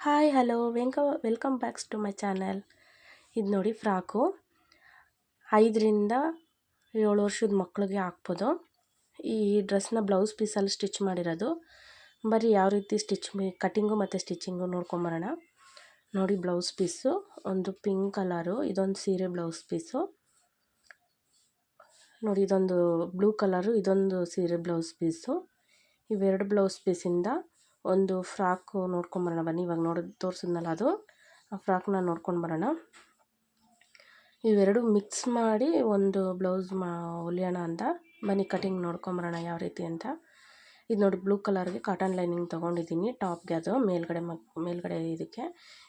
Hi hello Venka welcome backs to my channel ಇದು ನೋಡಿ frock. ಐದರಿಂದ ಏಳು ವರ್ಷದ ಮಕ್ಕಳಿಗೆ ಹಾಕ್ಬೋದು. ಈ ಡ್ರೆಸ್ನ ಬ್ಲೌಸ್ ಪೀಸಲ್ಲಿ ಸ್ಟಿಚ್ ಮಾಡಿರೋದು. ಬರೀ ಯಾವ ರೀತಿ ಸ್ಟಿಚ್ ಕಟ್ಟಿಂಗು ಮತ್ತು ಸ್ಟಿಚಿಂಗು ನೋಡ್ಕೊಂಬರೋಣ. ನೋಡಿ ಬ್ಲೌಸ್ ಪೀಸು. ಒಂದು ಪಿಂಕ್ ಕಲರು, ಇದೊಂದು ಸೀರೆ ಬ್ಲೌಸ್ ಪೀಸು. ನೋಡಿ ಇದೊಂದು ಬ್ಲೂ ಕಲರು, ಇದೊಂದು ಸೀರೆ ಬ್ಲೌಸ್ ಪೀಸು. ಇವೆರಡು ಬ್ಲೌಸ್ ಪೀಸಿಂದ ಒಂದು ಫ್ರಾಕು ನೋಡ್ಕೊಂಬರೋಣ ಬನ್ನಿ, ಇವಾಗ ನೋಡಿ, ತೋರಿಸಿದ್ನಲ್ಲ ಅದು. ಆ ಫ್ರಾಕ್ನ ನೋಡ್ಕೊಂಡು ಬರೋಣ. ಇವೆರಡು ಮಿಕ್ಸ್ ಮಾಡಿ ಒಂದು ಬ್ಲೌಸ್ ಮಾ, ಹೊಲಿಯೋಣ ಅಂತ. ಬನ್ನಿ, ಕಟಿಂಗ್ ನೋಡ್ಕೊಂಬರೋಣ ಯಾವ ರೀತಿ ಅಂತ. ಇದು ನೋಡಿ, ಬ್ಲೂ ಕಲರ್ಗೆ ಕಾಟನ್ ಲೈನಿಂಗ್ ತೊಗೊಂಡಿದ್ದೀನಿ. ಟಾಪ್ಗೆ ಅದು, ಮೇಲ್ಗಡೆ ಮಕ್ ಮೇಲ್ಗಡೆ ಇದಕ್ಕೆ.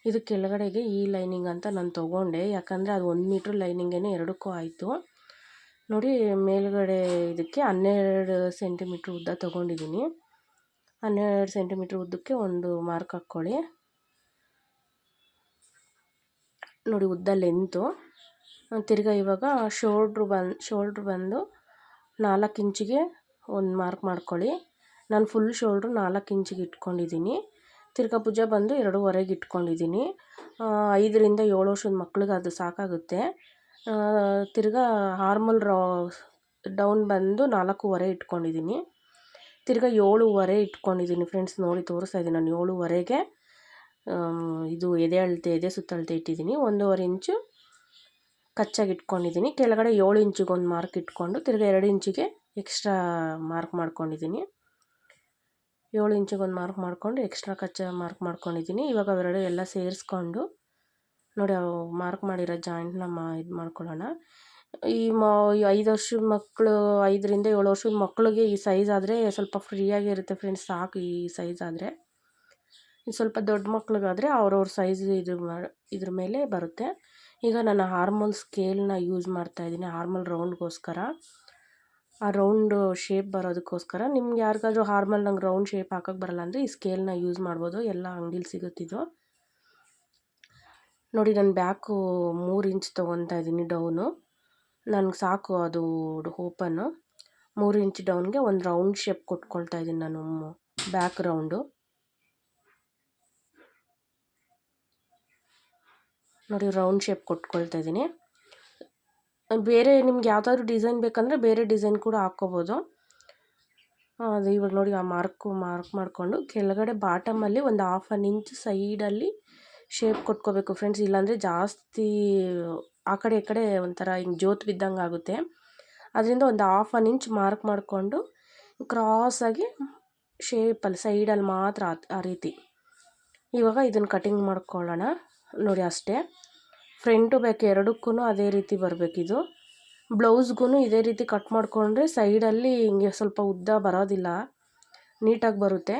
ಇದು ಕೆಳಗಡೆಗೆ ಈ ಲೈನಿಂಗ್ ಅಂತ ನಾನು ತೊಗೊಂಡೆ. ಯಾಕಂದರೆ ಅದು ಒಂದು ಮೀಟ್ರ್ ಲೈನಿಂಗೇ ಎರಡಕ್ಕೂ ಆಯಿತು. ನೋಡಿ, ಮೇಲ್ಗಡೆ ಇದಕ್ಕೆ ಹನ್ನೆರಡು ಸೆಂಟಿಮೀಟ್ರ್ ಉದ್ದ ತೊಗೊಂಡಿದ್ದೀನಿ. ಹನ್ನೆರಡು ಸೆಂಟಿಮೀಟ್ರ್ ಉದ್ದಕ್ಕೆ ಒಂದು ಮಾರ್ಕ್ ಹಾಕ್ಕೊಳ್ಳಿ. ನೋಡಿ ಉದ್ದ ಲೆಂತು ತಿರ್ಗಾ ಇವಾಗ ಶೋಲ್ಡ್ರು ಬಂದು ಶೋಲ್ಡ್ರ್ ಬಂದು ನಾಲ್ಕು ಇಂಚಿಗೆ ಒಂದು ಮಾರ್ಕ್ ಮಾಡ್ಕೊಳ್ಳಿ. ನಾನು ಫುಲ್ ಶೋಲ್ಡ್ರು ನಾಲ್ಕು ಇಂಚಿಗೆ ಇಟ್ಕೊಂಡಿದ್ದೀನಿ. ತಿರ್ಗಾ ಭುಜ ಬಂದು ಎರಡೂವರೆಗೆ ಇಟ್ಕೊಂಡಿದ್ದೀನಿ. ಐದರಿಂದ ಏಳು ವರ್ಷದ ಮಕ್ಳಿಗೆ ಅದು ಸಾಕಾಗುತ್ತೆ. ತಿರ್ಗಾ ಹಾರ್ಮಲ್ ರಾ ಡೌನ್ ಬಂದು ನಾಲ್ಕೂವರೆ ಇಟ್ಕೊಂಡಿದ್ದೀನಿ. ತಿರ್ಗಾ ಏಳುವರೆ ಇಟ್ಕೊಂಡಿದ್ದೀನಿ ಫ್ರೆಂಡ್ಸ್ ನೋಡಿ ತೋರಿಸ್ತಾ ಇದ್ದೀನಿ ನಾನು ಏಳುವರೆಗೆ ಇದು ಎದೆ ಅಳತೆ, ಎದೆ ಸುತ್ತಳತೆ ಇಟ್ಟಿದ್ದೀನಿ ಒಂದೂವರೆ ಇಂಚು ಕಚ್ಚಾಗಿ ಇಟ್ಕೊಂಡಿದ್ದೀನಿ ಕೆಳಗಡೆ ಏಳು ಇಂಚಿಗೆ ಒಂದು ಮಾರ್ಕ್ ಇಟ್ಕೊಂಡು ತಿರ್ಗಿ ಎರಡು ಇಂಚಿಗೆ ಎಕ್ಸ್ಟ್ರಾ ಮಾರ್ಕ್ ಮಾಡ್ಕೊಂಡಿದ್ದೀನಿ ಏಳು ಇಂಚಿಗೆ ಒಂದು ಮಾರ್ಕ್ ಮಾಡಿಕೊಂಡು ಎಕ್ಸ್ಟ್ರಾ ಕಚ್ಚಾ ಮಾರ್ಕ್ ಮಾಡ್ಕೊಂಡಿದ್ದೀನಿ ಇವಾಗ ಅವೆರಡು ಎಲ್ಲ ಸೇರಿಸ್ಕೊಂಡು ನೋಡಿ ಮಾರ್ಕ್ ಮಾಡಿರೋ ಜಾಯಿಂಟ್ನ ಮಾ ಇದು ಮಾಡ್ಕೊಳ್ಳೋಣ. ಈ ಮ ಐದು ವರ್ಷದ ಮಕ್ಕಳು ಐದರಿಂದ ಏಳು ವರ್ಷದ ಮಕ್ಕಳಿಗೆ ಈ ಸೈಜ್ ಆದರೆ ಸ್ವಲ್ಪ ಫ್ರೀಯಾಗಿ ಇರುತ್ತೆ ಫ್ರೆಂಡ್ಸ್ ಸಾಕು ಈ ಸೈಜ್ ಆದರೆ. ಸ್ವಲ್ಪ ದೊಡ್ಡ ಮಕ್ಳಿಗಾದರೆ ಅವ್ರವ್ರ ಸೈಜ್ ಇದ್ರ ಇದ್ರ ಮೇಲೆ ಬರುತ್ತೆ. ಈಗ ನಾನು ಹಾರ್ಮಲ್ ಸ್ಕೇಲ್ನ ಯೂಸ್ ಮಾಡ್ತಾ ಇದ್ದೀನಿ ಹಾರ್ಮಲ್ ರೌಂಡ್ಗೋಸ್ಕರ ಆ ರೌಂಡ್ ಶೇಪ್ ಬರೋದಕ್ಕೋಸ್ಕರ ನಿಮ್ಗೆ ಯಾರಿಗಾದ್ರೂ ಹಾರ್ಮಲ್ ನಂಗೆ ರೌಂಡ್ ಶೇಪ್ ಹಾಕೋಕ್ಕೆ ಬರಲ್ಲ ಅಂದರೆ ಈ ಸ್ಕೇಲ್ನ ಯೂಸ್ ಮಾಡ್ಬೋದು, ಎಲ್ಲ ಅಂಗಡೀಲಿ ಸಿಗುತ್ತಿದ್ದು ನೋಡಿ, ನಾನು ಬ್ಯಾಕು ಮೂರು ಇಂಚ್ ತೊಗೊತಾ ಇದ್ದೀನಿ ಡೌನು ನನಗೆ ಸಾಕು ಅದು ಓಪನ್ನು. ಮೂರು ಇಂಚ್ ಡೌನ್ಗೆ ಒಂದು ರೌಂಡ್ ಶೇಪ್ ಕೊಟ್ಕೊಳ್ತಾ ಇದ್ದೀನಿ ನಾನು ಬ್ಯಾಕ್ ರೌಂಡು. ನೋಡಿ ರೌಂಡ್ ಶೇಪ್ ಕೊಟ್ಕೊಳ್ತಾ ಇದ್ದೀನಿ. ಬೇರೆ ನಿಮ್ಗೆ ಯಾವುದಾದ್ರು ಡಿಸೈನ್ ಬೇಕಂದರೆ ಬೇರೆ ಡಿಸೈನ್ ಕೂಡ ಹಾಕ್ಕೋಬೋದು. ಅದು ಇವಾಗ ನೋಡಿ ಆ ಮಾರ್ಕು, ಮಾರ್ಕ್ ಮಾಡಿಕೊಂಡು ಕೆಳಗಡೆ ಬಾಟಮಲ್ಲಿ ಒಂದು ಹಾಫ್ ಅನ್ ಇಂಚ್ ಸೈಡಲ್ಲಿ ಶೇಪ್ ಕೊಟ್ಕೋಬೇಕು ಫ್ರೆಂಡ್ಸ್. ಇಲ್ಲಾಂದರೆ ಜಾಸ್ತಿ ಆ ಕಡೆ ಈ ಕಡೆ ಒಂಥರ ಹಿಂಗೆ ಜೋತು ಬಿದ್ದಂಗೆ ಆಗುತ್ತೆ. ಅದರಿಂದ ಒಂದು ಹಾಫ್ ಆನ್ ಇಂಚ್ ಮಾರ್ಕ್ ಮಾಡಿಕೊಂಡು ಕ್ರಾಸಾಗಿ ಶೇಪಲ್ಲಿ ಸೈಡಲ್ಲಿ ಮಾತ್ರ ಆ ರೀತಿ. ಇವಾಗ ಇದನ್ನು ಕಟಿಂಗ್ ಮಾಡ್ಕೊಳ್ಳೋಣ. ನೋಡಿ ಅಷ್ಟೇ. ಫ್ರಂಟು ಬೇಕು ಎರಡಕ್ಕೂ ಅದೇ ರೀತಿ ಬರಬೇಕಿದು. ಬ್ಲೌಸ್ಗೂ ಇದೇ ರೀತಿ ಕಟ್ ಮಾಡಿಕೊಂಡ್ರೆ ಸೈಡಲ್ಲಿ ಹಿಂಗೆ ಸ್ವಲ್ಪ ಉದ್ದ ಬರೋದಿಲ್ಲ. ನೀಟಾಗಿ ಬರುತ್ತೆ.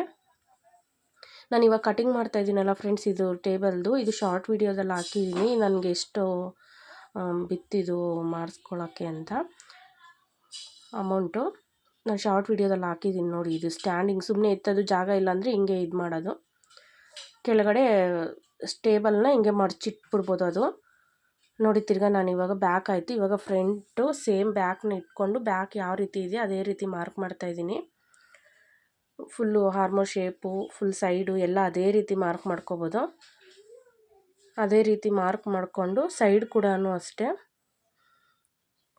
ನಾನು ಇವಾಗ ಕಟಿಂಗ್ ಮಾಡ್ತಾ ಇದ್ದೀನಲ್ಲ ಫ್ರೆಂಡ್ಸ್ ಇದು ಟೇಬಲ್ದು ಇದು ಶಾರ್ಟ್ ವೀಡಿಯೋದಲ್ಲಿ ಹಾಕಿದ್ದೀನಿ ನನಗೆ ಎಷ್ಟು ಬಿತ್ತಿದು ಮಾಡಿಸ್ಕೊಳ್ಳೋಕ್ಕೆ ಅಂತ ಅಮೌಂಟು. ನಾನು ಶಾರ್ಟ್ ವೀಡಿಯೋದಲ್ಲಿ ಹಾಕಿದ್ದೀನಿ ನೋಡಿ, ಇದು ಸ್ಟ್ಯಾಂಡಿಂಗ್. ಸುಮ್ಮನೆ ಎತ್ತೋದು ಜಾಗ ಇಲ್ಲಾಂದರೆ ಹಿಂಗೆ ಇದು ಮಾಡೋದು. ಕೆಳಗಡೆ ಸ್ಟೇಬಲ್ನ ಹಿಂಗೆ ಮಡಚಿಟ್ಬಿಡ್ಬೋದು ಅದು. ನೋಡಿ, ತಿರ್ಗಾ ನಾನು ಇವಾಗ ಬ್ಯಾಕ್ ಆಯಿತು. ಇವಾಗ ಫ್ರಂಟು ಸೇಮ್ ಬ್ಯಾಕ್ನ ಇಟ್ಕೊಂಡು ಬ್ಯಾಕ್ ಯಾವ ರೀತಿ ಇದೆ ಅದೇ ರೀತಿ ಮಾರ್ಕ್ ಮಾಡ್ತಾಯಿದ್ದೀನಿ full armhole shape, full side ಎಲ್ಲ ಅದೇ ರೀತಿ ಮಾರ್ಕ್ ಮಾಡ್ಕೋಬೋದು. ಅದೇ ರೀತಿ ಮಾರ್ಕ್ ಮಾಡಿಕೊಂಡು ಸೈಡ್ ಕೂಡ ಅಷ್ಟೇ.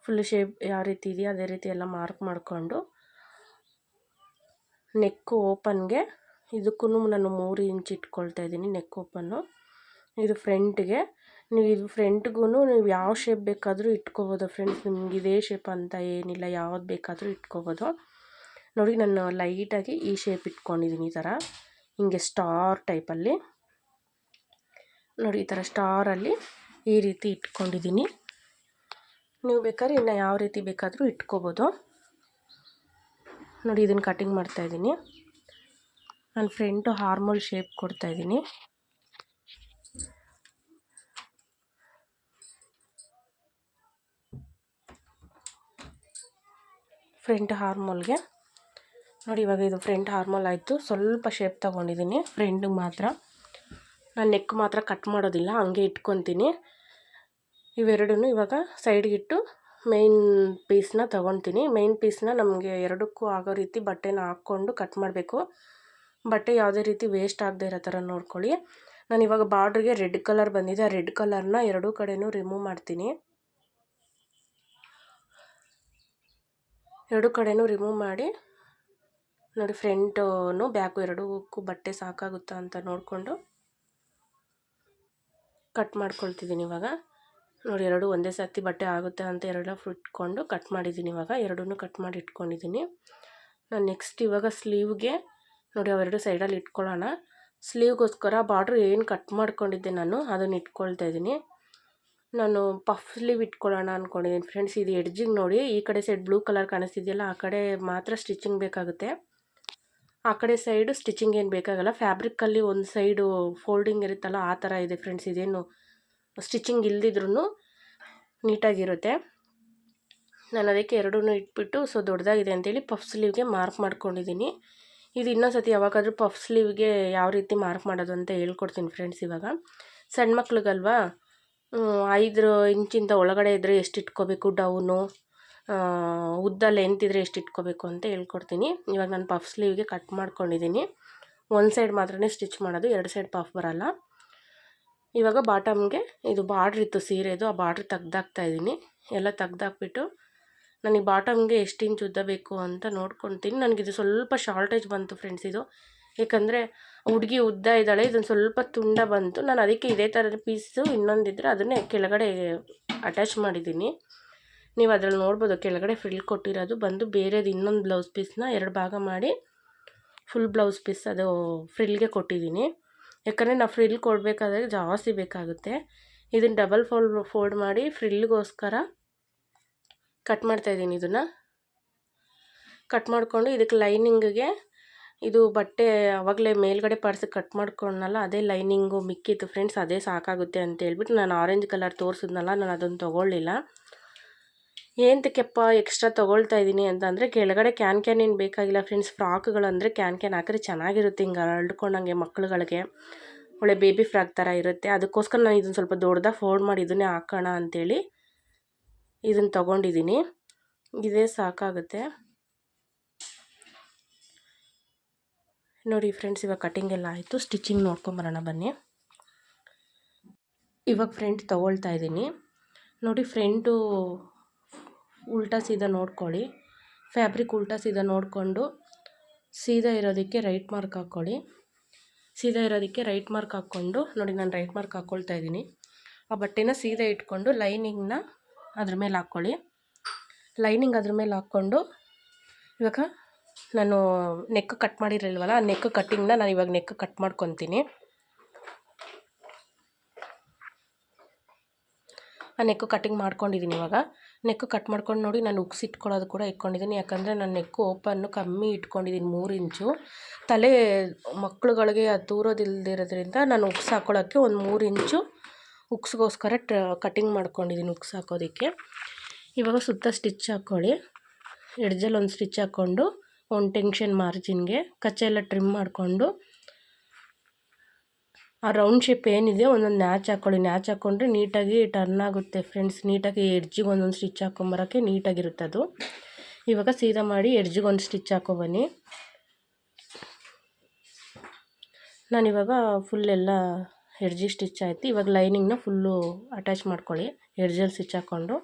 ಫುಲ್ ಶೇಪ್ ಯಾವ ರೀತಿ ಇದೆಯೋ ಅದೇ ರೀತಿ ಎಲ್ಲ ಮಾರ್ಕ್ ಮಾಡಿಕೊಂಡು ನೆಕ್ಕು ಓಪನ್ಗೆ ಇದಕ್ಕೂ ನಾನು ಮೂರು ಇಂಚ್ ಇಟ್ಕೊಳ್ತಾ ಇದ್ದೀನಿ ನೆಕ್ ಓಪನ್ನು ಇದು ಫ್ರಂಟ್ಗೆ ನೀವು ಇದು ಫ್ರಂಟ್ಗೂ ನೀವು ಯಾವ ಶೇಪ್ ಬೇಕಾದರೂ ಇಟ್ಕೋಬೋದು ಫ್ರೆಂಡ್ಸ್ ನಿಮ್ಗೆ ಇದೇ ಶೇಪ್ ಅಂತ ಏನಿಲ್ಲ, ಯಾವ್ದು ಬೇಕಾದರೂ ಇಟ್ಕೋಬೋದು. ನೋಡಿ, ನಾನು ಲೈಟಾಗಿ ಈ ಶೇಪ್ ಇಟ್ಕೊಂಡಿದ್ದೀನಿ ಈ ಥರ ಹಿಂಗೆ ಸ್ಟಾರ್ ಟೈಪಲ್ಲಿ ನೋಡಿ, ಈ ಥರ ಸ್ಟಾರಲ್ಲಿ ಈ ರೀತಿ ಇಟ್ಕೊಂಡಿದ್ದೀನಿ. ನೀವು ಬೇಕಾದ್ರೆ ಇನ್ನು ಯಾವ ರೀತಿ ಬೇಕಾದರೂ ಇಟ್ಕೋಬೋದು. ನೋಡಿ, ಇದನ್ನು ಕಟಿಂಗ್ ಮಾಡ್ತಾಯಿದ್ದೀನಿ ನನ್ನ ಫ್ರಂಟು ಹಾರ್ಮೋಲ್ ಶೇಪ್ ಕೊಡ್ತಾಯಿದ್ದೀನಿ ಫ್ರೆಂಟ್ ಹಾರ್ಮೋಲ್ಗೆ ನೋಡಿ, ಇವಾಗ ಇದು ಫ್ರೆಂಟ್ ಹಾರ್ಮೋಲ್ ಆಯಿತು. ಸ್ವಲ್ಪ ಶೇಪ್ ತೊಗೊಂಡಿದ್ದೀನಿ. ಫ್ರೆಂಡಿಗೆ ಮಾತ್ರ. ನಾನು ನೆಕ್ ಮಾತ್ರ ಕಟ್ ಮಾಡೋದಿಲ್ಲ, ಹಂಗೆ ಇಟ್ಕೊತೀನಿ. ಇವೆರಡೂ ಇವಾಗ ಸೈಡ್ಗಿಟ್ಟು ಮೇಯ್ನ್ ಪೀಸ್ನ ತೊಗೊತೀನಿ. ಮೇಯ್ನ್ ಪೀಸ್ನ ನಮಗೆ ಎರಡಕ್ಕೂ ಆಗೋ ರೀತಿ ಬಟ್ಟೆನ ಹಾಕ್ಕೊಂಡು ಕಟ್ ಮಾಡಬೇಕು. ಬಟ್ಟೆ ಯಾವುದೇ ರೀತಿ ವೇಸ್ಟ್ ಆಗದೆ ಇರೋ ಥರ ನೋಡ್ಕೊಳ್ಳಿ. ನಾನು ಇವಾಗ ಬಾರ್ಡ್ರಿಗೆ ರೆಡ್ ಕಲರ್ ಬಂದಿದೆ. ಆ ರೆಡ್ ಕಲರ್ನ ಎರಡೂ ಕಡೆನೂ ರಿಮೂವ್ ಮಾಡ್ತೀನಿ. ಎರಡು ಕಡೆನೂ ರಿಮೂವ್ ಮಾಡಿ, ನೋಡಿ ಫ್ರಂಟು ಬ್ಯಾಕು ಎರಡಕ್ಕೂ ಬಟ್ಟೆ ಸಾಕಾಗುತ್ತಾ ಅಂತ ನೋಡಿಕೊಂಡು ಕಟ್ ಮಾಡ್ಕೊಳ್ತಿದ್ದೀನಿ ಇವಾಗ. ನೋಡಿ, ಎರಡು ಒಂದೇ ಸರ್ತಿ ಬಟ್ಟೆ ಆಗುತ್ತೆ ಅಂತ ಎರಡು ಇಟ್ಕೊಂಡು ಕಟ್ ಮಾಡಿದ್ದೀನಿ ಇವಾಗ. ಎರಡೂ ಕಟ್ ಮಾಡಿ ಇಟ್ಕೊಂಡಿದ್ದೀನಿ. ನಾನು ನೆಕ್ಸ್ಟ್ ಇವಾಗ ಸ್ಲೀವ್ಗೆ ನೋಡಿ, ಅವೆರಡು ಸೈಡಲ್ಲಿ ಇಟ್ಕೊಳ್ಳೋಣ. ಸ್ಲೀವ್ಗೋಸ್ಕರ ಬಾರ್ಡ್ರ್ ಏನು ಕಟ್ ಮಾಡ್ಕೊಂಡಿದ್ದೆ ನಾನು, ಅದನ್ನು ಇಟ್ಕೊಳ್ತಾ ಇದ್ದೀನಿ. ನಾನು ಪಫ್ ಸ್ಲೀವ್ ಇಟ್ಕೊಳ್ಳೋಣ ಅಂದ್ಕೊಂಡಿದ್ದೀನಿ ಫ್ರೆಂಡ್ಸ್ ಇದು ಎಡ್ಜಿಗೆ ನೋಡಿ, ಈ ಕಡೆ ಸೈಡ್ ಬ್ಲೂ ಕಲರ್ ಕಾಣಿಸ್ತಿದೆಯಲ್ಲ, ಆ ಕಡೆ ಮಾತ್ರ ಸ್ಟಿಚಿಂಗ್ ಬೇಕಾಗುತ್ತೆ. ಆ ಕಡೆ ಸೈಡು ಸ್ಟಿಚಿಂಗ್ ಏನು ಬೇಕಾಗಲ್ಲ. ಫ್ಯಾಬ್ರಿಕ್ಕಲ್ಲಿ ಒಂದು ಸೈಡು ಫೋಲ್ಡಿಂಗ್ ಇರುತ್ತಲ್ಲ, ಆ ಥರ ಇದೆ ಫ್ರೆಂಡ್ಸ್. ಇದೇನು ಸ್ಟಿಚಿಂಗ್ ಇಲ್ದಿದ್ರೂ ನೀಟಾಗಿರುತ್ತೆ. ನಾನು ಅದಕ್ಕೆ ಎರಡೂ ಇಟ್ಬಿಟ್ಟು, ಸೊ ದೊಡ್ಡದಾಗಿದೆ ಅಂತೇಳಿ ಪಫ್ ಸ್ಲೀವ್ಗೆ ಮಾರ್ಕ್ ಮಾಡ್ಕೊಂಡಿದ್ದೀನಿ ಇದು ಇನ್ನೊಂದು ಸತಿ ಯಾವಾಗಾದರೂ ಪಫ್ ಸ್ಲೀವ್ಗೆ ಯಾವ ರೀತಿ ಮಾರ್ಕ್ ಮಾಡೋದು ಅಂತ ಹೇಳ್ಕೊಡ್ತೀನಿ ಫ್ರೆಂಡ್ಸ್ ಇವಾಗ. ಸಣ್ಣ ಮಕ್ಳಿಗಲ್ವಾ? ಐದು ಇಂಚಿಂದ ಒಳಗಡೆ ಇದ್ದರೆ ಎಷ್ಟು ಇಟ್ಕೋಬೇಕು ಡೌನು? ಉದ್ದ ಲೆಂತ್ ಇದ್ದರೆ ಎಷ್ಟು ಇಟ್ಕೋಬೇಕು ಅಂತ ಹೇಳ್ಕೊಡ್ತೀನಿ. ಇವಾಗ ನಾನು ಪಫ್ ಸ್ಲೀವ್ಗೆ ಕಟ್ ಮಾಡ್ಕೊಂಡಿದ್ದೀನಿ ಒಂದು ಸೈಡ್ ಮಾತ್ರ ಸ್ಟಿಚ್ ಮಾಡೋದು, ಎರಡು ಸೈಡ್ ಪಫ್ ಬರಲ್ಲ. ಇವಾಗ ಬಾಟಮ್ಗೆ ಇದು ಬಾರ್ಡ್ರ್ ಇತ್ತು ಸೀರೆದು, ಆ ಬಾರ್ಡ್ರ್ ತೆಗ್ದಾಕ್ತಾ ಇದ್ದೀನಿ ಎಲ್ಲ ತೆಗ್ದಾಕ್ಬಿಟ್ಟು ನನಗೆ ಬಾಟಮ್ಗೆ ಎಷ್ಟು ಇಂಚ್ ಉದ್ದ ಬೇಕು ಅಂತ ನೋಡ್ಕೊತೀನಿ. ನನಗಿದು ಸ್ವಲ್ಪ ಶಾರ್ಟೇಜ್ ಬಂತು ಫ್ರೆಂಡ್ಸ್ ಇದು. ಏಕೆಂದರೆ ಹುಡುಗಿ ಉದ್ದ ಇದ್ದಾಳೆ, ಇದೊಂದು ಸ್ವಲ್ಪ ತುಂಡ ಬಂತು. ನಾನು ಅದಕ್ಕೆ ಇದೇ ಥರದ ಪೀಸು ಇನ್ನೊಂದಿದ್ರೆ ಅದನ್ನೇ ಕೆಳಗಡೆ ಅಟ್ಯಾಚ್ ಮಾಡಿದ್ದೀನಿ ನೀವು ಅದರಲ್ಲಿ ನೋಡ್ಬೋದು, ಕೆಳಗಡೆ ಫ್ರಿಲ್ ಕೊಟ್ಟಿರೋದು. ಬಂದು ಬೇರೆದು ಇನ್ನೊಂದು ಬ್ಲೌಸ್ ಪೀಸ್ನ ಎರಡು ಭಾಗ ಮಾಡಿ ಫುಲ್ ಬ್ಲೌಸ್ ಪೀಸ್ ಅದು ಫ್ರಿಲ್ಗೆ ಕೊಟ್ಟಿದ್ದೀನಿ. ಯಾಕಂದರೆ ನಾವು ಫ್ರಿಲ್ ಕೊಡಬೇಕಾದ್ರೆ ಜಾಸ್ತಿ ಬೇಕಾಗುತ್ತೆ. ಇದನ್ನು ಡಬಲ್ ಫೋಲ್ಡ್ ಫೋಲ್ಡ್ ಮಾಡಿ ಫ್ರಿಲ್ಗೋಸ್ಕರ ಕಟ್ ಮಾಡ್ತಾಯಿದ್ದೀನಿ ಇದನ್ನು. ಕಟ್ ಮಾಡಿಕೊಂಡು ಇದಕ್ಕೆ ಲೈನಿಂಗಿಗೆ ಇದು ಬಟ್ಟೆ ಆವಾಗಲೇ ಮೇಲ್ಗಡೆ ಪರ್ಸ್ ಕಟ್ ಮಾಡ್ಕೊಂಡಲ್ಲ ಅದೇ ಲೈನಿಂಗು ಮಿಕ್ಕಿತ್ತು ಫ್ರೆಂಡ್ಸ್ ಅದೇ ಸಾಕಾಗುತ್ತೆ ಅಂತ ಹೇಳ್ಬಿಟ್ಟು ನಾನು ಆರೆಂಜ್ ಕಲರ್ ತೋರಿಸಿದ್ನಲ್ಲ, ನಾನು ಅದನ್ನು ತೊಗೊಳ್ಳಿಲ್ಲ. ಏನಕ್ಕೆಪ್ಪ ಎಕ್ಸ್ಟ್ರಾ ತೊಗೊಳ್ತಾ ಇದ್ದೀನಿ ಅಂತಂದರೆ ಕೆಳಗಡೆ ಕ್ಯಾನ್ ಕ್ಯಾನ್ ಏನು ಬೇಕಾಗಿಲ್ಲ ಫ್ರೆಂಡ್ಸ್ ಫ್ರಾಕ್ಗಳಂದರೆ ಕ್ಯಾನ್ ಕ್ಯಾನ್ ಹಾಕಿದ್ರೆ ಚೆನ್ನಾಗಿರುತ್ತೆ ಹಿಂಗೆ ಹರಡ್ಕೊಂಡಂಗೆ ಮಕ್ಳುಗಳಿಗೆ. ಒಳ್ಳೆ ಬೇಬಿ ಫ್ರಾಕ್ ಥರ ಇರುತ್ತೆ. ಅದಕ್ಕೋಸ್ಕರ ನಾನು ಇದನ್ನು ಸ್ವಲ್ಪ ದೊಡ್ಡದಾಗಿ ಫೋಲ್ಡ್ ಮಾಡಿ ಇದನ್ನೇ ಹಾಕೋಣ ಅಂಥೇಳಿ ಇದನ್ನು ತೊಗೊಂಡಿದ್ದೀನಿ ಇದೇ ಸಾಕಾಗುತ್ತೆ. ನೋಡಿ ಫ್ರೆಂಡ್ಸ್ ಇವಾಗ ಕಟಿಂಗ್ ಎಲ್ಲ ಆಯಿತು. ಸ್ಟಿಚಿಂಗ್ ನೋಡ್ಕೊಂಬರೋಣ ಬನ್ನಿ. ಇವಾಗ ಫ್ರೆಂಡ್ ತೊಗೊಳ್ತಾ ಇದ್ದೀನಿ ನೋಡಿ ಫ್ರಂಟು ಉಲ್ಟಾ ಸೀದಾ ನೋಡ್ಕೊಳ್ಳಿ. ಫ್ಯಾಬ್ರಿಕ್ ಉಲ್ಟಾ ಸೀದಾ ನೋಡಿಕೊಂಡು ಸೀದಾ ಇರೋದಕ್ಕೆ ರೈಟ್ ಮಾರ್ಕ್ ಹಾಕ್ಕೊಳ್ಳಿ. ಸೀದಾ ಇರೋದಕ್ಕೆ ರೈಟ್ ಮಾರ್ಕ್ ಹಾಕ್ಕೊಂಡು, ನೋಡಿ ನಾನು ರೈಟ್ ಮಾರ್ಕ್ ಹಾಕ್ಕೊಳ್ತಾ ಇದ್ದೀನಿ. ಆ ಬಟ್ಟೆನ ಸೀದಾ ಇಟ್ಕೊಂಡು ಲೈನಿಂಗ್ನ ಅದ್ರ ಮೇಲೆ ಹಾಕ್ಕೊಳ್ಳಿ. ಲೈನಿಂಗ್ ಅದ್ರ ಮೇಲೆ ಹಾಕ್ಕೊಂಡು, ಇವಾಗ ನಾನು ನೆಕ್ ಕಟ್ ಮಾಡಿರಲ್ವಲ್ಲ ಆ ನೆಕ್ ಕಟ್ಟಿಂಗ್ನ ನಾನು ಇವಾಗ ನೆಕ್ ಕಟ್ ಮಾಡ್ಕೊತೀನಿ. ಆ ನೆಕ್ಕು ಕಟ್ಟಿಂಗ್ ಮಾಡ್ಕೊಂಡಿದ್ದೀನಿ ಇವಾಗ. ನೆಕ್ಕು ಕಟ್ ಮಾಡ್ಕೊಂಡು ನೋಡಿ ನಾನು ಉಕ್ಸ್ ಇಟ್ಕೊಳ್ಳೋದು ಕೂಡ ಇಟ್ಕೊಂಡಿದ್ದೀನಿ. ಯಾಕಂದರೆ ನಾನು ನೆಕ್ಕು ಓಪನ್ನು ಕಮ್ಮಿ ಇಟ್ಕೊಂಡಿದ್ದೀನಿ, ಮೂರು ಇಂಚು. ತಲೆ ಮಕ್ಳುಗಳಿಗೆ ಅದು ನಾನು ಉಕ್ಸ್ ಹಾಕೊಳ್ಳೋಕ್ಕೆ ಒಂದು ಮೂರು ಇಂಚು ಉಕ್ಸ್ಗೋಸ್ಕರ ಟ್ರ, ಕಟಿಂಗ್ ಮಾಡ್ಕೊಂಡಿದ್ದೀನಿ ಉಕ್ಸ್ ಹಾಕೋದಕ್ಕೆ. ಇವಾಗ ಸುತ್ತ ಸ್ಟಿಚ್ ಹಾಕ್ಕೊಳ್ಳಿ. ಎಡ್ಜಲ್ಲಿ ಒಂದು ಸ್ಟಿಚ್ ಹಾಕ್ಕೊಂಡು, ಒಂದು ಟೆನ್ಷನ್ ಮಾರ್ಜಿನ್ಗೆ ಕಚ್ಚೆ ಎಲ್ಲ ಟ್ರಿಮ್ ಮಾಡಿಕೊಂಡು ಆ ರೌಂಡ್ ಶೇಪ್ ಏನಿದೆ, ಒಂದೊಂದು ನ್ಯಾಚ್ ಹಾಕ್ಕೊಳ್ಳಿ ನ್ಯಾಚ್ ಹಾಕ್ಕೊಂಡ್ರೆ ನೀಟಾಗಿ ಟರ್ನ್ ಆಗುತ್ತೆ ಫ್ರೆಂಡ್ಸ್ ನೀಟಾಗಿ ಎಡ್ಜಿಗೆ ಒಂದೊಂದು ಸ್ಟಿಚ್ ಹಾಕೊಂಬರೋಕ್ಕೆ ನೀಟಾಗಿರುತ್ತೆ ಅದು. ಇವಾಗ ಸೀದಾ ಮಾಡಿ ಎಡ್ಜಿಗೆ ಒಂದು ಸ್ಟಿಚ್ ಹಾಕೊಬನ್ನಿ ನಾನಿವಾಗ ಫುಲ್ ಎಲ್ಲ ಎಡ್ಜಿ ಸ್ಟಿಚ್ ಆಯಿತು. ಇವಾಗ ಲೈನಿಂಗ್ನ ಫುಲ್ಲು ಅಟ್ಯಾಚ್ ಮಾಡ್ಕೊಳ್ಳಿ. ಎಡ್ಜಲ್ಲಿ ಸ್ಟಿಚ್ ಹಾಕ್ಕೊಂಡು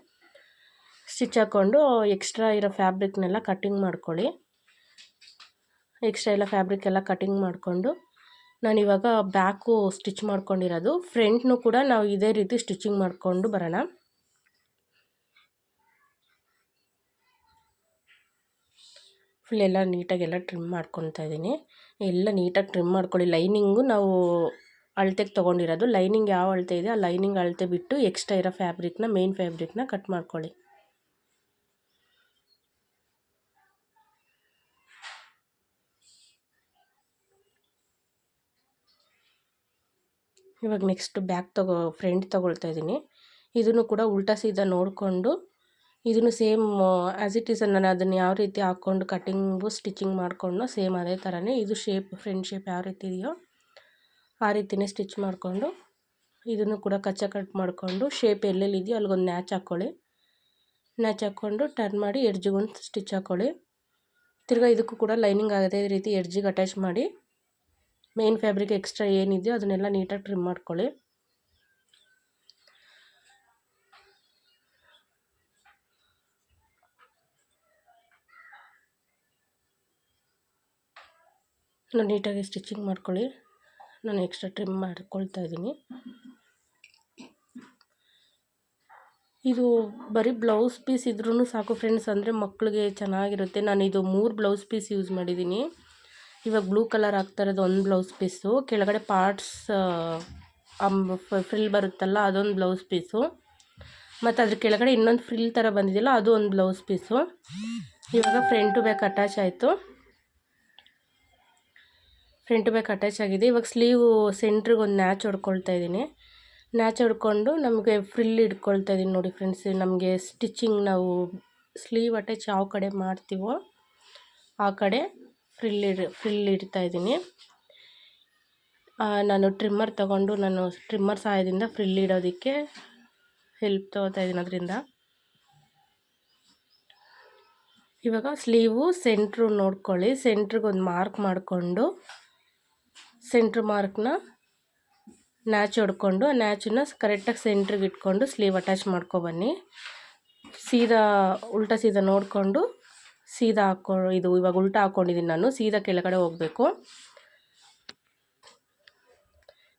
ಸ್ಟಿಚ್ ಹಾಕ್ಕೊಂಡು ಎಕ್ಸ್ಟ್ರಾ ಇರೋ ಫ್ಯಾಬ್ರಿಕ್ನೆಲ್ಲ ಕಟ್ಟಿಂಗ್ ಮಾಡ್ಕೊಳ್ಳಿ. ಎಕ್ಸ್ಟ್ರಾ ಎಲ್ಲ ಫ್ಯಾಬ್ರಿಕ್ ಎಲ್ಲ ಕಟ್ಟಿಂಗ್ ಮಾಡಿಕೊಂಡು. ನಾನಿವಾಗ ಬ್ಯಾಕು ಸ್ಟಿಚ್ ಮಾಡ್ಕೊಂಡಿರೋದು. ಫ್ರಂಟ್ನು ಕೂಡ ನಾವು ಇದೇ ರೀತಿ ಸ್ಟಿಚಿಂಗ್ ಮಾಡಿಕೊಂಡು ಬರೋಣ. ಫುಲ್ ಎಲ್ಲ ನೀಟಾಗೆಲ್ಲ ಟ್ರಿಮ್ ಮಾಡ್ಕೊತಾ ಇದ್ದೀನಿ. ಎಲ್ಲ ನೀಟಾಗಿ ಟ್ರಿಮ್ ಮಾಡ್ಕೊಳ್ಳಿ. ಲೈನಿಂಗು ನಾವು ಅಳತೆಗೆ ತೊಗೊಂಡಿರೋದು. ಲೈನಿಂಗ್ ಯಾವ ಅಳತೆ ಇದೆ, ಆ ಲೈನಿಂಗ್ ಅಳತೆ ಬಿಟ್ಟು ಎಕ್ಸ್ಟ್ರಾ ಇರೋ ಫ್ಯಾಬ್ರಿಕ್ನ, ಮೇನ್ ಫ್ಯಾಬ್ರಿಕ್ನ ಕಟ್ ಮಾಡ್ಕೊಳ್ಳಿ. ಇವಾಗ ನೆಕ್ಸ್ಟ್ ಬ್ಯಾಕ್ ತಗೋ ಫ್ರೆಂಡ್ ತೊಗೊಳ್ತಾ ಇದ್ದೀನಿ. ಇದನ್ನು ಕೂಡ ಉಲ್ಟಾ ಸೀದಾ ನೋಡಿಕೊಂಡು, ಇದನ್ನು ಸೇಮ್ ಆ್ಯಸ್ ಇಟ್ ಈಸ್ ನಾನು ಅದನ್ನು ಯಾವ ರೀತಿ ಹಾಕ್ಕೊಂಡು ಕಟಿಂಗು ಸ್ಟಿಚಿಂಗ್ ಮಾಡಿಕೊಂಡು ಸೇಮ್ ಅದೇ ಥರನೇ ಇದು ಶೇಪ್ ಫ್ರೆಂಡ್ ಶೇಪ್ ಯಾವ ರೀತಿ ಇದೆಯೋ ಆ ರೀತಿಯೇ ಸ್ಟಿಚ್ ಮಾಡಿಕೊಂಡು, ಇದನ್ನು ಕೂಡ ಕಚ್ಚ ಕಟ್ ಮಾಡಿಕೊಂಡು ಶೇಪ್ ಎಲ್ಲೆಲ್ಲಿ ಇದೆಯೋ ಅಲ್ಲಿಗೊಂದು ನ್ಯಾಚ್ ಹಾಕ್ಕೊಳ್ಳಿ ನ್ಯಾಚ್ ಹಾಕ್ಕೊಂಡು ಟರ್ನ್ ಮಾಡಿ ಎಡ್ಜಿಗೊಂದು ಸ್ಟಿಚ್ ಹಾಕ್ಕೊಳ್ಳಿ ತಿರ್ಗಾ ಇದಕ್ಕೂ ಕೂಡ ಲೈನಿಂಗ್ ಆಗದೇ ರೀತಿ ಎಡ್ಜಿಗೆ ಅಟ್ಯಾಚ್ ಮಾಡಿ. ಮೇನ್ ಫ್ಯಾಬ್ರಿಕ್ ಎಕ್ಸ್ಟ್ರಾ ಏನಿದೆಯೋ ಅದನ್ನೆಲ್ಲ ನೀಟಾಗಿ ಟ್ರಿಮ್ ಮಾಡ್ಕೊಳ್ಳಿ. ನಾನು ನೀಟಾಗಿ ಸ್ಟಿಚಿಂಗ್ ಮಾಡ್ಕೊಳ್ಳಿ. ನಾನು ಎಕ್ಸ್ಟ್ರಾ ಟ್ರಿಮ್ ಮಾಡ್ಕೊಳ್ತಾ ಇದ್ದೀನಿ. ಇದು ಬರೀ ಬ್ಲೌಸ್ ಪೀಸ್ ಇದ್ರೂ ಸಾಕು ಫ್ರೆಂಡ್ಸ್ ಅಂದರೆ ಮಕ್ಕಳಿಗೆ ಚೆನ್ನಾಗಿರುತ್ತೆ. ನಾನು ಇದು ಮೂರು ಬ್ಲೌಸ್ ಪೀಸ್ ಯೂಸ್ ಮಾಡಿದ್ದೀನಿ. ಇವಾಗ ಬ್ಲೂ ಕಲರ್ ಆಗ್ತಾ ಇರೋದು ಒಂದು ಬ್ಲೌಸ್ ಪೀಸು, ಕೆಳಗಡೆ ಪಾರ್ಟ್ಸ್ ಫ್ರಿಲ್ ಬರುತ್ತಲ್ಲ ಅದೊಂದು ಬ್ಲೌಸ್ ಪೀಸು. ಮತ್ತು ಅದ್ರ ಕೆಳಗಡೆ ಇನ್ನೊಂದು ಫ್ರಿಲ್ ಥರ ಬಂದಿದೆಯಲ್ಲ ಅದು ಒಂದು ಬ್ಲೌಸ್ ಪೀಸು. ಇವಾಗ ಫ್ರಂಟು ಬ್ಯಾಕ್ ಅಟ್ಯಾಚ್ ಆಯಿತು. ಫ್ರಂಟ್ ಬ್ಯಾಕ್ ಅಟ್ಯಾಚ್ ಆಗಿದೆ. ಇವಾಗ ಸ್ಲೀವು ಸೆಂಟ್ರಿಗೆ ಒಂದು ನ್ಯಾಚ್ ಹೊಡ್ಕೊಳ್ತಾ ಇದ್ದೀನಿ. ನ್ಯಾಚ್ ಹೊಡ್ಕೊಂಡು ನಮಗೆ ಫ್ರಿಲ್ ಇಟ್ಕೊಳ್ತಾ ಇದ್ದೀನಿ ನೋಡಿ ಫ್ರೆಂಡ್ಸ್. ನಮಗೆ ಸ್ಟಿಚಿಂಗ್ ನಾವು ಸ್ಲೀವ್ ಅಟ್ಯಾಚ್ ಯಾವ ಕಡೆ ಮಾಡ್ತೀವೋ ಆ ಕಡೆ ಫ್ರಿಲ್ ಇಡ್ ಫ್ರಿಲ್ ಇಡ್ತಾ ಇದ್ದೀನಿ. ನಾನು ಟ್ರಿಮ್ಮರ್ ತಗೊಂಡು ನಾನು ಟ್ರಿಮ್ಮರ್ ಸಹಾಯದಿಂದ ಫ್ರಿಲ್ ಇಡೋದಕ್ಕೆ ಹೆಲ್ಪ್ ತಗೋತಾ ಇದ್ದೀನಿ ಅದರಿಂದ. ಇವಾಗ ಸ್ಲೀವು ಸೆಂಟ್ರು ನೋಡ್ಕೊಳ್ಳಿ. ಸೆಂಟ್ರಿಗೆ ಒಂದು ಮಾರ್ಕ್ ಮಾಡಿಕೊಂಡು ಸೆಂಟ್ರ್ ಮಾರ್ಕ್ನ ನ್ಯಾಚ್ ಹೊಡ್ಕೊಂಡು, ಆ ನ್ಯಾಚನ್ನ ಕರೆಕ್ಟಾಗಿ ಸೆಂಟ್ರಿಗೆ ಇಟ್ಕೊಂಡು ಸ್ಲೀವ್ ಅಟ್ಯಾಚ್ ಮಾಡ್ಕೊಬನ್ನಿ ಸೀದಾ, ಉಲ್ಟಾ ಸೀದಾ ನೋಡಿಕೊಂಡು ಸೀದಾ ಹಾಕೊ, ಇದು ಇವಾಗ ಉಲ್ಟಾ ಹಾಕ್ಕೊಂಡಿದ್ದೀನಿ ನಾನು, ಸೀದಾ ಕೆಳಗಡೆ ಹೋಗಬೇಕು.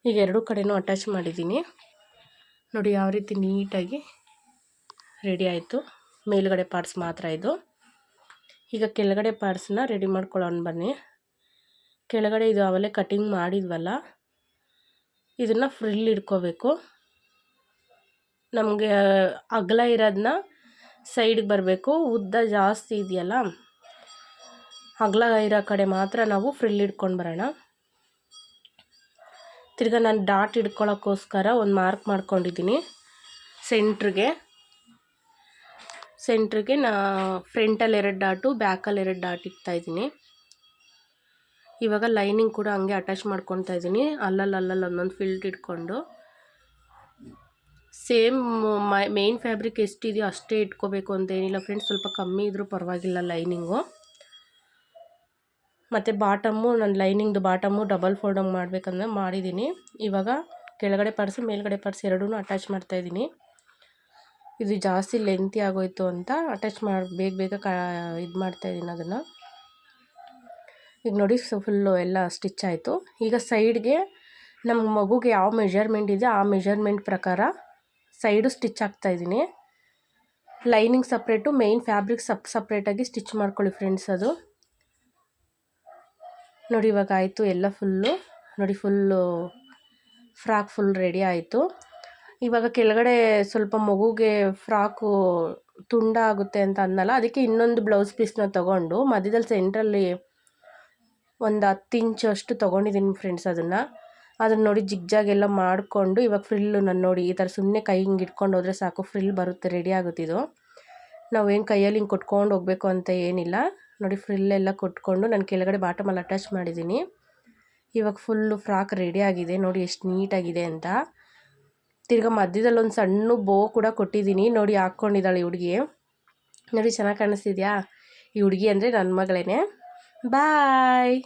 ಈಗ ಎರಡು ಕಡೆನೂ ಅಟ್ಯಾಚ್ ಮಾಡಿದ್ದೀನಿ ನೋಡಿ ಯಾವ ರೀತಿ ನೀಟಾಗಿ ರೆಡಿ ಆಯಿತು. ಮೇಲುಗಡೆ ಪಾರ್ಟ್ಸ್ ಮಾತ್ರ ಇದು. ಈಗ ಕೆಳಗಡೆ ಪಾರ್ಟ್ಸನ್ನ ರೆಡಿ ಮಾಡ್ಕೊಳ್ಳೋಣ ಬನ್ನಿ. ಕೆಳಗಡೆ ಇದು ಅವಲೇ ಕಟಿಂಗ್ ಮಾಡಿದ್ವಲ್ಲ, ಇದನ್ನು ಫ್ರಿಲ್ ಇಟ್ಕೋಬೇಕು. ನಮಗೆ ಅಗಲ ಇರೋದನ್ನ ಸೈಡ್ಗೆ ಬರಬೇಕು. ಉದ್ದ ಜಾಸ್ತಿ ಇದೆಯಲ್ಲ? ಅಗಲ ಇರೋ ಕಡೆ ಮಾತ್ರ ನಾವು ಫ್ರಿಲ್ ಇಟ್ಕೊಂಡು ಬರೋಣ. ತಿರ್ಗಾ ನಾನು ಡಾಟ್ ಹಿಡ್ಕೊಳ್ಳೋಕ್ಕೋಸ್ಕರ ಒಂದು ಮಾರ್ಕ್ ಮಾಡ್ಕೊಂಡಿದ್ದೀನಿ. ಸೆಂಟ್ರಿಗೆ ಸೆಂಟ್ರಿಗೆ ನಾ ಫ್ರಂಟಲ್ಲಿ ಎರಡು ಡಾಟು ಬ್ಯಾಕಲ್ಲಿ ಎರಡು ಡಾಟ್ ಇಡ್ತಾಯಿದ್ದೀನಿ ಇವಾಗ ಲೈನಿಂಗ್ ಕೂಡ ಹಂಗೆ ಅಟ್ಯಾಚ್ ಮಾಡ್ಕೊತಾ ಇದ್ದೀನಿ. ಅಲ್ಲಲ್ಲಿ ಅಲ್ಲಲ್ಲಿ ಒಂದೊಂದು ಫಿಲ್ಟ್ ಇಟ್ಕೊಂಡು. ಸೇಮ್ ಮೇನ್ ಫ್ಯಾಬ್ರಿಕ್ ಎಷ್ಟಿದೆಯೋ ಅಷ್ಟೇ ಇಟ್ಕೋಬೇಕು ಅಂತ ಏನಿಲ್ಲ ಫ್ರೆಂಡ್ಸ್ ಸ್ವಲ್ಪ ಕಮ್ಮಿ ಇದ್ದರೂ ಪರವಾಗಿಲ್ಲ ಲೈನಿಂಗು ಮತ್ತು ಬಾಟಮ್ಮು ನನ್ನ ಲೈನಿಂಗ್ದು ಬಾಟಮ್ಮು ಡಬಲ್ ಫೋಲ್ಡಂಗ್ ಮಾಡಬೇಕಂದ್ರೆ ಮಾಡಿದ್ದೀನಿ ಇವಾಗ ಕೆಳಗಡೆ ಪರ್ಸು ಮೇಲ್ಗಡೆ ಪರ್ಸ್ ಎರಡೂ ಅಟ್ಯಾಚ್ ಮಾಡ್ತಾಯಿದ್ದೀನಿ ಇದು ಜಾಸ್ತಿ ಲೆಂತಿ ಆಗೋಯ್ತು ಅಂತ ಅಟ್ಯಾಚ್ ಮಾಡಿ, ಬೇಗ ಬೇಗ ಕ, ಇದು ಮಾಡ್ತಾಯಿದ್ದೀನಿ ಅದನ್ನು. ಈಗ ನೋಡಿ ಫುಲ್ಲು ಎಲ್ಲ ಸ್ಟಿಚ್ ಆಯಿತು. ಈಗ ಸೈಡ್ಗೆ ನಮ್ಮ ಮಗುಗೆ ಯಾವ ಮೆಜರ್ಮೆಂಟ್ ಇದೆ ಆ ಮೆಜರ್ಮೆಂಟ್ ಪ್ರಕಾರ ಸೈಡು ಸ್ಟಿಚ್ ಹಾಕ್ತಾಯಿದ್ದೀನಿ ಲೈನಿಂಗ್ ಸಪ್ರೇಟು, ಮೇಯ್ನ್ ಫ್ಯಾಬ್ರಿಕ್ ಸಪ್, ಸಪ್ರೇಟಾಗಿ ಸ್ಟಿಚ್ ಮಾಡ್ಕೊಳ್ಳಿ ಫ್ರೆಂಡ್ಸ್ ಅದು. ನೋಡಿ ಇವಾಗ ಆಯಿತು ಎಲ್ಲ ಫುಲ್ಲು. ನೋಡಿ ಫುಲ್ಲು ಫ್ರಾಕ್ ಫುಲ್ ರೆಡಿ ಆಯಿತು. ಇವಾಗ ಕೆಳಗಡೆ ಸ್ವಲ್ಪ ಮಗುಗೆ ಫ್ರಾಕು ತುಂಡ ಆಗುತ್ತೆ ಅಂತ ಅಂದಲ್ಲ ಅದಕ್ಕೆ ಇನ್ನೊಂದು ಬ್ಲೌಸ್ ಪೀಸ್ನ ತೊಗೊಂಡು ಮಧ್ಯದಲ್ಲಿ ಸೆಂಟ್ರಲ್ಲಿ ಒಂದು ಹತ್ತು ಇಂಚು ಅಷ್ಟು ತೊಗೊಂಡಿದ್ದೀನಿ ಫ್ರೆಂಡ್ಸ್ ಅದನ್ನು. ಅದನ್ನು ನೋಡಿ ಜಿಗ್ಜಾಗೆಲ್ಲ ಮಾಡಿಕೊಂಡು ಇವಾಗ ಫ್ರಿಲ್ಲು ನಾನು ನೋಡಿ ಈ ಥರ ಸುಮ್ಮನೆ ಕೈ ಹಿಂಗೆ ಇಟ್ಕೊಂಡು ಹೋದರೆ ಸಾಕು ಫ್ರಿಲ್ ಬರುತ್ತೆ ರೆಡಿ ಆಗುತ್ತಿದ್ದು ನಾವು ಏನು ಕೈಯಲ್ಲಿ ಹಿಂಗೆ ಕೊಟ್ಕೊಂಡು ಹೋಗಬೇಕು ಅಂತ ಏನಿಲ್ಲ. ನೋಡಿ ಫ್ರಿಲ್ಲೆಲ್ಲ ಕೊಟ್ಕೊಂಡು ನಾನು ಕೆಳಗಡೆ ಬಾಟಮಲ್ಲಿ ಅಟ್ಯಾಚ್ ಮಾಡಿದ್ದೀನಿ ಇವಾಗ ಫುಲ್ಲು ಫ್ರಾಕ್ ರೆಡಿ ಆಗಿದೆ, ನೋಡಿ ಎಷ್ಟು ನೀಟಾಗಿದೆ ಅಂತ. ತಿರ್ಗಾ ಮಧ್ಯದಲ್ಲಿ ಒಂದು ಸಣ್ಣ ಬೋ ಕೂಡ ಕೊಟ್ಟಿದ್ದೀನಿ ನೋಡಿ ಹಾಕ್ಕೊಂಡಿದ್ದಾಳೆ ಈ ಹುಡುಗಿ. ನೋಡಿ ಚೆನ್ನಾಗಿ ಕಾಣಿಸ್ತಿದ್ಯಾ? ಈ ಹುಡುಗಿ ಅಂದರೆ ನನ್ನ ಮಗಳೇ ಬಾಯ್